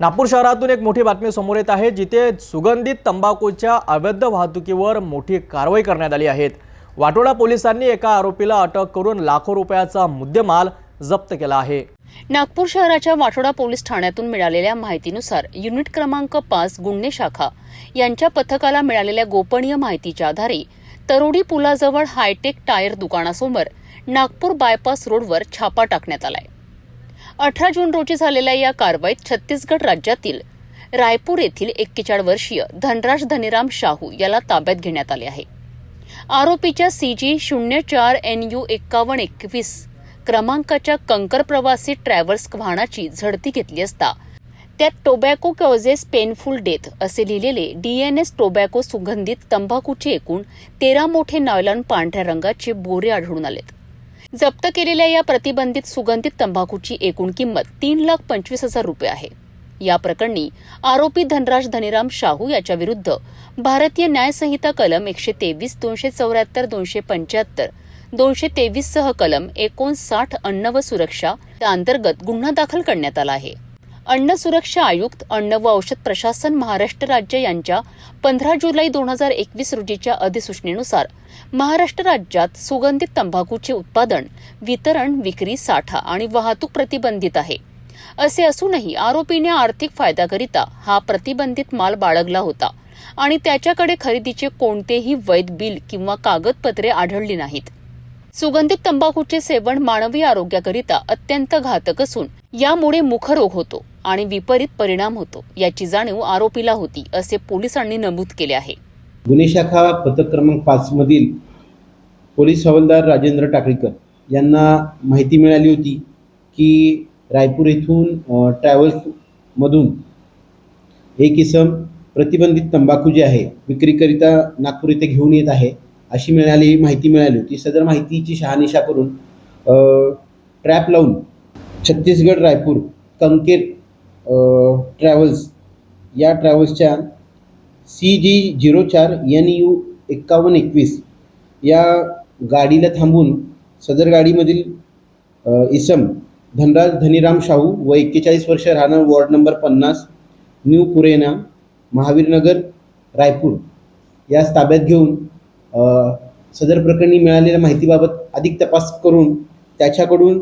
नागपूर शहरातून एक मोठी बातमी समोर येत आहे जिथे सुगंधित तंबाखूच्या अवैध वाहतुकीवर मोठी कारवाई करण्यात आली आहे. वाटोडा पोलिसांनी एका आरोपीला अटक करून लाखो रुपयाचा मुद्देमाल जप्त केला आहे. नागपूर शहराच्या वाठोडा पोलीस ठाण्यातून मिळालेल्या माहितीनुसार युनिट क्रमांक पाच गुन्हे शाखा यांच्या पथकाला मिळालेल्या गोपनीय माहितीच्या आधारे तरोडी पुलाजवळ हायटेक टायर दुकानासमोर नागपूर बायपास रोडवर छापा टाकण्यात आलाय. अठरा जून रोजी झालेल्या या कारवाईत छत्तीसगड राज्यातील रायपूर येथील एक्केचाळ वर्षीय धनराज धनीराम शाहू याला ताब्यात घेण्यात आले आहे. आरोपीच्या सीजी शून्य चार एन यू एक्कावन्न एकवीस क्रमांकाच्या कंकर प्रवासी ट्रॅव्हल्स वाहनाची झडती घेतली असता त्यात टोबॅको कॉजेस पेनफुल डेथ असे लिहिलेले डीएनएस टोबॅको सुगंधित तंबाखूचे एकूण तेरा मोठे नॉयलॉन पांढऱ्या रंगाचे बोरे आढळून आलेत. जप्त केलेल्या या प्रतिबंधित सुगंधित तंबाखूची एकूण किंमत तीन लाख पंचवीस हजार रुपये आहे. या प्रकरणी आरोपी धनराज धनीराम शाहू याच्याविरुद्ध भारतीय न्यायसंहिता कलम एकशे तेवीस दोनशे चौऱ्याहत्तर दोनशे पंच्याहत्तर दोनशे तेवीस सह कलम एकोणसाठ अन्न व सुरक्षा अंतर्गत गुन्हा दाखल करण्यात आला आहे. अन्न सुरक्षा आयुक्त अन्न व औषध प्रशासन महाराष्ट्र राज्य यांच्या पंधरा जुलै दोन हजार एकवीस रोजीच्या अधिसूचनेनुसार महाराष्ट्र राज्यात सुगंधित तंबाखूचे उत्पादन वितरण विक्री साठा आणि वाहतूक प्रतिबंधित आहे. असे असूनही आरोपीने आर्थिक फायद्याकरिता हा प्रतिबंधित माल बाळगला होता आणि त्याच्याकडे खरेदीचे कोणतेही वैध बिल किंवा कागदपत्रे आढळली नाहीत. सुगंधित तंबाखूचे सेवन मानवी आरोग्याकरिता अत्यंत घातक असून यामुळे मुखरोग होतो. आणि विपरीत परिणाम होतो याची जाणीव आरोपीला होती असे पोलिसांनी नमूद केले आहे. गुन्हे शाखा पथक क्रमांक पाचमधील पोलीस हवालदार राजेंद्र टाकळीकर यांना माहिती मिळाली होती की रायपूर येथून ट्रॅव्हल्समधून एक इसम प्रतिबंधित तंबाखू जे आहे विक्रीकरिता नागपूर येथे घेऊन येत आहे अशी मिळाली माहिती मिळाली होती. सदर माहितीची शहानिशा करून ट्रॅप लावून छत्तीसगड रायपूर कंकेर ट्रॅव्हल्स. या ट्रॅव्हल्सच्या सी जी झिरो चार एन यू एक्कावन्न एकवीस या गाडीला थांबून सदर गाडीमधील इसम धनराज धनीराम शाहू व एक्केचाळीस वर्ष राहणार वॉर्ड नंबर पन्नास न्यू पुरेना महावीरनगर रायपूर. यास ताब्यात घेऊन सदर प्रकरणी मिळालेल्या माहितीबाबत अधिक तपास करून त्याच्याकडून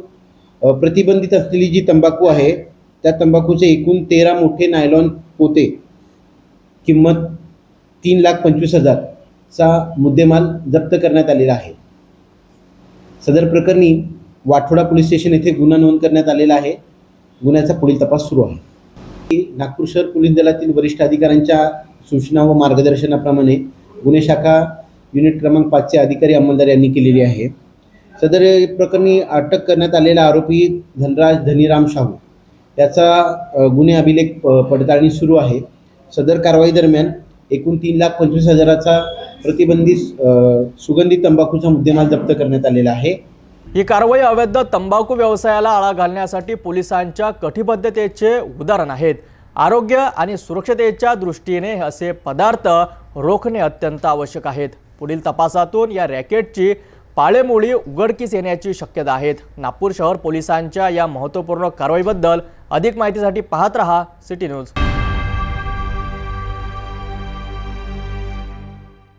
प्रतिबंधित असलेली जी तंबाखू आहे त्या तंबाखूचे एकूण तेरा मोठे नायलॉन पोते किंमत तीन लाख पंचवीस हजारचा मुद्देमाल जप्त करण्यात आलेला आहे. सदर प्रकरणी वाठोडा पोलीस स्टेशन येथे गुन्हा नोंद करण्यात आलेला आहे. गुन्ह्याचा पुढील तपास सुरू आहे. नागपूर शहर पोलीस दलातील वरिष्ठ अधिकाऱ्यांच्या सूचना व मार्गदर्शनाप्रमाणे गुन्हे शाखा युनिट क्रमांक पाचचे अधिकारी अंमलदार यांनी केलेली आहे. सदर प्रकरणी अटक करण्यात आलेला आरोपी धनराज धनीराम शाहू त्याचा गुन्हे अभिलेख प- पडताळणी सुरू आहे. सदर कारवाई दरम्यान एकूण तीन लाख पंचवीस हजाराचा प्रतिबंधित सुगंधित तंबाखूचा मुद्देमाल जप्त करण्यात आलेला आहे. ही कारवाई अवैध तंबाखू व्यवसायाला आळा घालण्यासाठी पोलिसांच्या कटिबद्धतेचे उदाहरण आहेत. आरोग्य आणि सुरक्षतेच्या दृष्टीने असे पदार्थ रोखणे अत्यंत आवश्यक आहेत. पुढील तपासातून या रॅकेटची पाळेमुळी उघडकीस येण्याची शक्यता आहेत. नागपूर शहर पोलिसांच्या या महत्त्वपूर्ण कारवाईबद्दल अधिक माहितीसाठी पाहत रहा सिटी न्यूज.